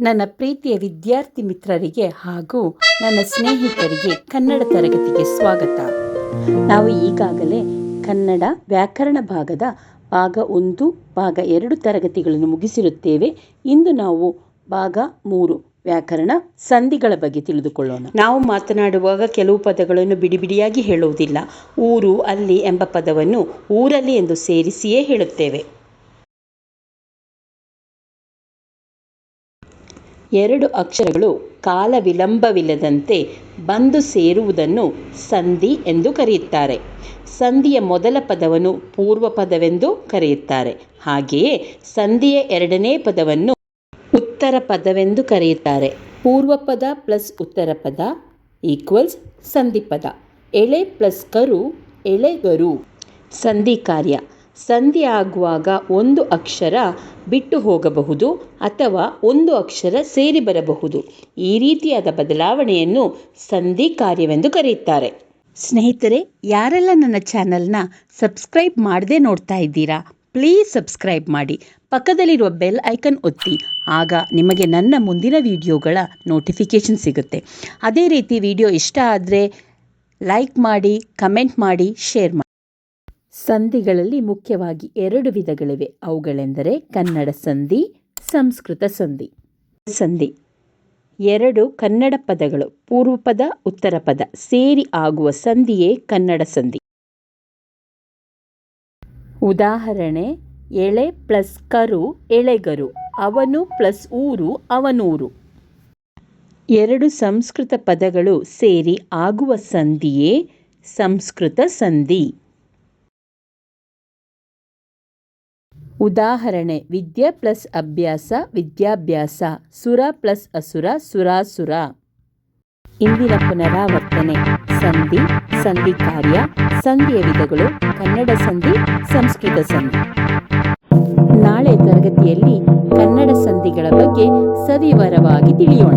ನನ್ನ ಪ್ರೀತಿಯ ವಿದ್ಯಾರ್ಥಿ ಮಿತ್ರರಿಗೆ ಹಾಗೂ ನನ್ನ ಸ್ನೇಹಿತರಿಗೆ ಕನ್ನಡ ತರಗತಿಗೆ ಸ್ವಾಗತ. ನಾವು ಈಗಾಗಲೇ ಕನ್ನಡ ವ್ಯಾಕರಣ ಭಾಗದ ಭಾಗ ಒಂದು, ಭಾಗ ಎರಡು ತರಗತಿಗಳನ್ನು ಮುಗಿಸಿರುತ್ತೇವೆ. ಇಂದು ನಾವು ಭಾಗ ಮೂರು, ವ್ಯಾಕರಣ ಸಂಧಿಗಳ ಬಗ್ಗೆ ತಿಳಿದುಕೊಳ್ಳೋಣ. ನಾವು ಮಾತನಾಡುವಾಗ ಕೆಲವು ಪದಗಳನ್ನು ಬಿಡಿ ಬಿಡಿಯಾಗಿ ಹೇಳುವುದಿಲ್ಲ. ಊರು, ಅಲ್ಲಿ ಎಂಬ ಪದವನ್ನು ಊರಲ್ಲಿ ಎಂದು ಸೇರಿಸಿಯೇ ಹೇಳುತ್ತೇವೆ. ಎರಡು ಅಕ್ಷರಗಳು ಕಾಲ ವಿಳಂಬವಿಲ್ಲದಂತೆ ಬಂದು ಸೇರುವುದನ್ನು ಸಂಧಿ ಎಂದು ಕರೆಯುತ್ತಾರೆ. ಸಂಧಿಯ ಮೊದಲ ಪದವನ್ನು ಪೂರ್ವ ಪದವೆಂದು ಕರೆಯುತ್ತಾರೆ. ಹಾಗೆಯೇ ಸಂಧಿಯ ಎರಡನೇ ಪದವನ್ನು ಉತ್ತರ ಪದವೆಂದು ಕರೆಯುತ್ತಾರೆ. ಪೂರ್ವ ಪದ ಪ್ಲಸ್ ಉತ್ತರ ಪದ ಈಕ್ವಲ್ಸ್ ಸಂಧಿ ಪದ ಎಳೆ ಪ್ಲಸ್ ಕರು ಎಳೆಗರು ಸಂಧಿ ಕಾರ್ಯ. ಸಂಧಿ ಆಗುವಾಗ ಒಂದು ಅಕ್ಷರ ಬಿಟ್ಟು ಹೋಗಬಹುದು ಅಥವಾ ಒಂದು ಅಕ್ಷರ ಸೇರಿ ಬರಬಹುದು. ಈ ರೀತಿಯಾದ ಬದಲಾವಣೆಯನ್ನು ಸಂಧಿ ಕಾರ್ಯವೆಂದು ಕರೆಯುತ್ತಾರೆ. ಸ್ನೇಹಿತರೆ, ಯಾರೆಲ್ಲ ನನ್ನ ಚಾನೆಲ್ನ ಸಬ್ಸ್ಕ್ರೈಬ್ ಮಾಡದೆ ನೋಡ್ತಾ ಇದ್ದೀರಾ, ಪ್ಲೀಸ್ ಸಬ್ಸ್ಕ್ರೈಬ್ ಮಾಡಿ. ಪಕ್ಕದಲ್ಲಿರುವ ಬೆಲ್ ಐಕನ್ ಒತ್ತಿ, ಆಗ ನಿಮಗೆ ನನ್ನ ಮುಂದಿನ ವಿಡಿಯೋಗಳ ನೋಟಿಫಿಕೇಷನ್ ಸಿಗುತ್ತೆ. ಅದೇ ರೀತಿ ವಿಡಿಯೋ ಇಷ್ಟ ಆದರೆ ಲೈಕ್ ಮಾಡಿ, ಕಮೆಂಟ್ ಮಾಡಿ, ಶೇರ್ ಮಾಡಿ. ಸಂಧಿಗಳಲ್ಲಿ ಮುಖ್ಯವಾಗಿ ಎರಡು ವಿಧಗಳಿವೆ. ಅವುಗಳೆಂದರೆ ಕನ್ನಡ ಸಂಧಿ, ಸಂಸ್ಕೃತ ಸಂಧಿ. ಸಂಧಿ. ಎರಡು ಕನ್ನಡ ಪದಗಳು ಪೂರ್ವ ಪದ ಉತ್ತರ ಪದ ಸೇರಿ ಆಗುವ ಸಂಧಿಯೇ ಕನ್ನಡ ಸಂಧಿ. ಉದಾಹರಣೆ, ಎಳೆ ಪ್ಲಸ್ ಕರು, ಎಳೆಗರು, ಅವನು ಪ್ಲಸ್ ಊರು, ಅವನೂರು. ಎರಡು ಸಂಸ್ಕೃತ ಪದಗಳು ಸೇರಿ ಆಗುವ ಸಂಧಿಯೇ ಸಂಸ್ಕೃತ ಸಂಧಿ. ಉದಾಹರಣೆ, ವಿದ್ಯೆ ಪ್ಲಸ್ ಅಭ್ಯಾಸ, ವಿದ್ಯಾಭ್ಯಾಸ, ಸುರ ಪ್ಲಸ್ ಅಸುರ, ಸುರಾಸುರ. ಇಂದಿನ ಪುನರಾವರ್ತನೆ, ಸಂಧಿ ಸಂಧಿ ಕಾರ್ಯ, ಸಂಧಿಯ ವಿಧಗಳು, ಕನ್ನಡ ಸಂಧಿ, ಸಂಸ್ಕೃತ ಸಂಧಿ. ನಾಳೆ ತರಗತಿಯಲ್ಲಿ ಕನ್ನಡ ಸಂಧಿಗಳ ಬಗ್ಗೆ ಸವಿವರವಾಗಿ ತಿಳಿಯೋಣ.